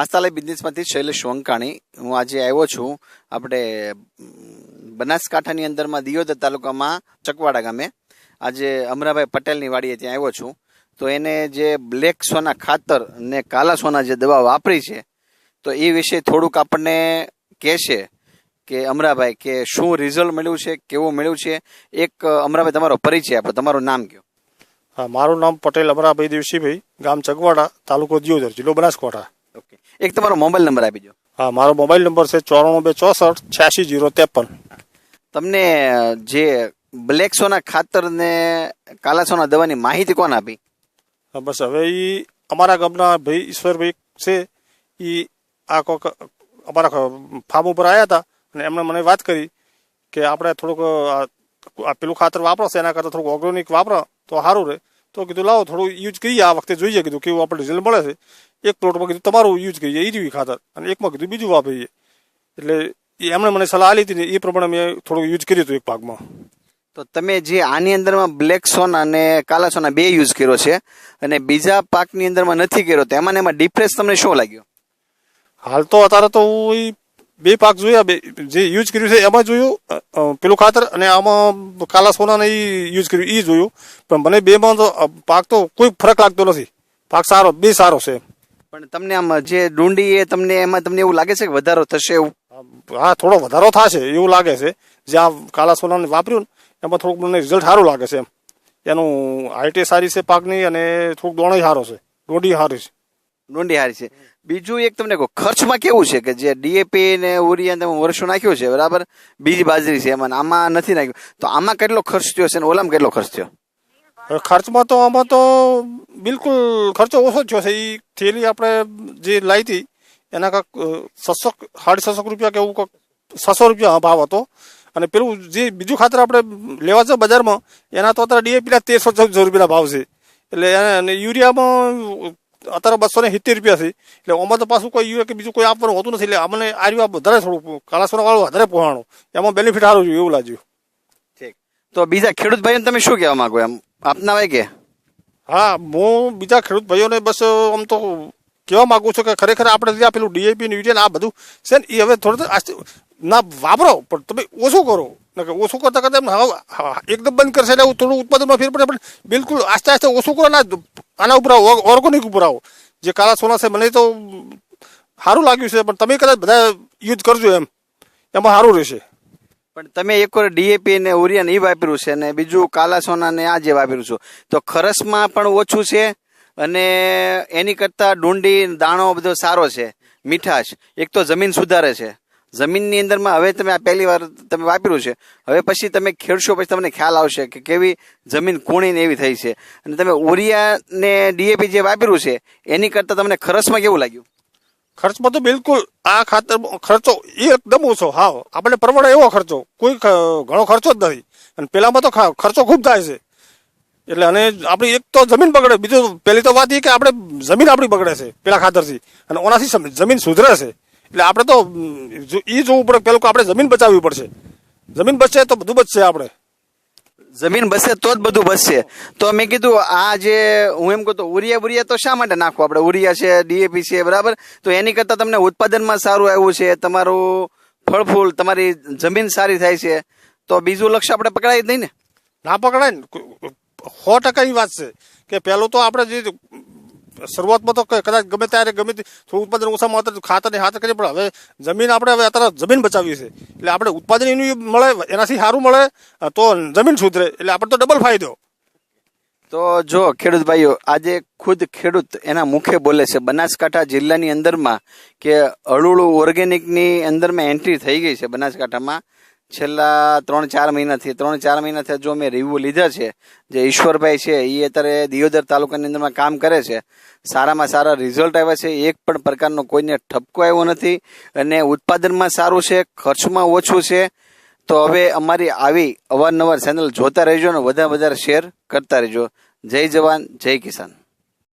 આસ્તાલય બિઝનેસમાંથી શૈલેષ વંકાણી હું આજે આવ્યો છું આપણે બનાસકાંઠાની અંદરમાં દિયોદર તાલુકામાં ચકવાડા ગામે. આજે અમરાભાઈ પટેલની વાડીએ ત્યાં આવ્યો છું. તો એને જે બ્લેક સોના ખાતર ને કાલા સોના જે દવા વાપરી છે, તો એ વિશે થોડુંક આપણને કહેશે કે અમરાભાઈ, કે શું રિઝલ્ટ મળ્યું છે, કેવું મળ્યું છે? એક, અમરાભાઈ, તમારો પરિચય આપો, તમારું નામ કયો? હા, મારું નામ પટેલ અમરાભાઈ દેવસીભાઈ, ગામ ચગવાડા તાલુકો દિયોદર, જિલ્લો બનાસકાંઠા. ઓકે એક તમારો મોબાઈલ નંબર આપી દો. હા મારો મોબાઈલ નંબર છે ચોરાણું બે ચોસઠ છ્યાસી જીરો ત્રેપન. તમને જે બ્લેક સોના ખાતર ને કાલા સોના દવાની માહિતી કોણ આપી? હા, બસ હવે એ અમારા ગામના ભાઈ ઈશ્વરભાઈ છે એ આ કોક અમારા ફાર્મ ઉપર આવ્યા હતા અને એમણે મને વાત કરી કે આપણે થોડુંક પેલું ખાતર વાપરો છે એના કરતાં થોડુંક ઓર્ગેનિક વાપરો તો સારું રહે. તો કીધું લાવો થોડું યુઝ કરીએ. આ વખતે જોઈએ કીધું કેવું આપણે રિઝલ્ટ મળે છે? એક પ્લોટમાં કીધું તમારું યુઝ કરીએ. એ જેવી ખાતર અને એકમાં કીધું બીજું વાપરીએ. એટલે એ એમણે મને સલાહ આપી હતી ને એ પ્રમાણે મેં થોડું યુઝ કર્યું હતું એક ભાગમાં. તો તમે જે આની અંદરમાં બ્લેક સોના અને કાલા સોના બે યુઝ કર્યો છે અને બીજા પાકની અંદરમાં નથી કર્યો તો એમાં એમાં ડિફરન્સ તમને શું લાગ્યો? હાલ તો અત્યારે તો હું બે પાક જોયા બે જે યુઝ કર્યું છે એમાં જોયું પેલું ખાતર અને આમાં કાલા સોનાને એ યુઝ કર્યું એ જોયું. પણ મને બેમાં તો પાક તો કોઈ ફરક લાગતો નથી. પાક સારો બે સારો છે. પણ તમને આમ જે ડુંડી એ તમને એમાં તમને એવું લાગે છે કે વધારો થશે એવું? હા થોડો વધારો થશે એવું લાગે છે. જે આ કાલા સોનાને વાપર્યું ને એમાં થોડુંક મને રિઝલ્ટ સારું લાગે છે એમ. એનું હાઇટે સારી છે પાકની અને થોડુંક દોણય સારો છે. દોડી સારી છે. ડુંડી હારી છે. બીજું એક તમને કહું, ખર્ચમાં કેવું છે કે જે ડીએપી ને ઉરિયા તમે વર્ષો નાખ્યો છે, બરાબર? બીજી બાજરી છે, એમાં આમાં નથી નાખ્યું. તો આમાં કેટલો ખર્ચ થયો છે ને ઓલામાં કેટલો ખર્ચ થયો? ખર્ચમાં તો આમાં તો બિલકુલ ખર્ચો ઓછો થયો છે. એ થેલી આપણે જે લાવી હતી, એના કાંક છસો સાડી છસો રૂપિયા કે એવું કાંક, છસો રૂપિયા ભાવ હતો. અને પેલું જે બીજું ખાતર આપણે લેવા છે બજારમાં, એના તો અત્યારે ડીએપીના તેરસો ચૌદસો રૂપિયાના ભાવ છે. એટલે યુરિયામાં અત્યારે બસો ને સિત્તેર રૂપિયા છે એટલે આમાં તો પાછું કોઈ યુરિયા કે બીજું કોઈ આપવાનું હોતું નથી એટલે અમને આ રહ્યું વધારે થોડું કાળાસોના વાળું વધારે પહોંચાણું એમાં બેનિફિટ સારું જોયું એવું લાગ્યું ઠીક તો બીજા ખેડૂત ભાઈઓને તમે શું કહેવા માંગો એમ આપના ભાઈ કે હા હું બીજા ખેડૂત ભાઈઓને બસ આમ તો કહેવા માંગુ છું કે ખરેખર આપણે જે આ પેલું ડીએપી યુરિયા આ બધું છે ને એ હવે થોડું ના, વાપરો, પણ તમે ઓછું કરો. કે ઓછું કરતા કરતા હવે એકદમ બંધ કરશે એટલે થોડું ઉત્પાદનમાં ફેર પડે, પણ બિલકુલ આસ્તે આસ્તે ઓછું કરો ના આના ઉપર આવો ઓર્ગોનિક ઉપર આવો. જે કાળા સોના છે, મને તો સારું લાગ્યું છે, પણ તમે કદાચ બધા યુઝ કરજો એમ. એમાં સારું રહેશે. પણ તમે એક વાર ડીએપી ને ઉરિયા ને એ વાપર્યું છે ને બીજું કાલા સોના ને આ જે વાપર્યું છું. તો ખરસમાં પણ ઓછું છે અને એની કરતાં ડુંડી, દાણો બધો સારો છે, મીઠાશ. એક તો જમીન સુધારે છે. જમીનની અંદરમાં હવે તમે આ પહેલી વાર તમે વાપર્યું છે. હવે પછી તમે ખેડશો, પછી તમને ખ્યાલ આવશે કે કેવી જમીન કોણી ને એવી થઈ છે. અને તમે ઉરિયા ને ડીએપી જે વાપર્યું છે, એની કરતાં તમને ખરસમાં કેવું લાગ્યું? ખર્ચમાં તો બિલકુલ આ ખાતર ખર્ચો એકદમ ઓછો. હા આપણે પરવડે એવો ખર્ચો. કોઈ ઘણો ખર્ચો જ નથી. અને પેલામાં તો ખર્ચો ખૂબ થાય છે. એટલે અને આપણી એક તો જમીન બગડે. બીજું પહેલી તો વાત એ કે આપણે જમીન આપણી બગડે છે પેલા ખાતરથી. અને ઓનાથી જમીન સુધરે છે. એટલે આપણે તો એ જોવું પડે પેલું આપણે જમીન બચાવવી પડશે. જમીન બચશે તો બધું બચશે આપણે. જમીન બસે તો જ બધું બસશે તો મેં કીધું આ જે હું એમ કહું તો ઉરિયા બુરિયા તો શા માટે નાખવું? આપણે ઉરિયા છે ડીએપી છે બરાબર? તો એની કરતાં તમને ઉત્પાદનમાં સારું આવ્યું છે તમારું ફળ ફૂલ તમારી જમીન સારી થાય છે. તો બીજું લક્ષ્ય આપણે પકડાય જ નહીં ને. ના પકડાય ને. સો ટકા વાત છે કે પહેલું તો આપણે જે શરૂઆતમાં તો કદાચ ગમે ત્યારે, ગમે તે થોડું ઉત્પાદન ઓછામાં માત્ર ખાતર ને હાથર કરીએ, પણ હવે જમીન આપણે હવે અત્યારે જમીન બચાવી છે. એટલે આપણે ઉત્પાદન એનું મળે, એનાથી સારું મળે તો જમીન સુધરે. એટલે આપણે તો ડબલ ફાયદો. તો જો ખેડૂત ભાઈઓ, આજે ખુદ ખેડૂત એના મુખે બોલે છે, બનાસકાંઠા જિલ્લાની અંદરમાં કે અળુળું ઓર્ગેનિકની અંદરમાં એન્ટ્રી થઈ ગઈ છે બનાસકાંઠામાં. છેલ્લા ત્રણ ચાર મહિનાથી, ત્રણ ચાર મહિનાથી જો મેં રિવ્યુ લીધા છે, જે ઈશ્વરભાઈ છે એ અત્યારે દિયોદર તાલુકાની અંદરમાં કામ કરે છે. સારામાં સારા રિઝલ્ટ આવ્યા છે. એક પણ પ્રકારનો કોઈને ઠપકો આવ્યો નથી અને ઉત્પાદનમાં સારું છે, ખર્ચમાં ઓછું છે. તો હવે અમારી આવી અવારનવાર ચેનલ જોતા રહેજો અને વધારે વધારે શેર કરતા રહેજો. જય જવાન, જય કિસાન.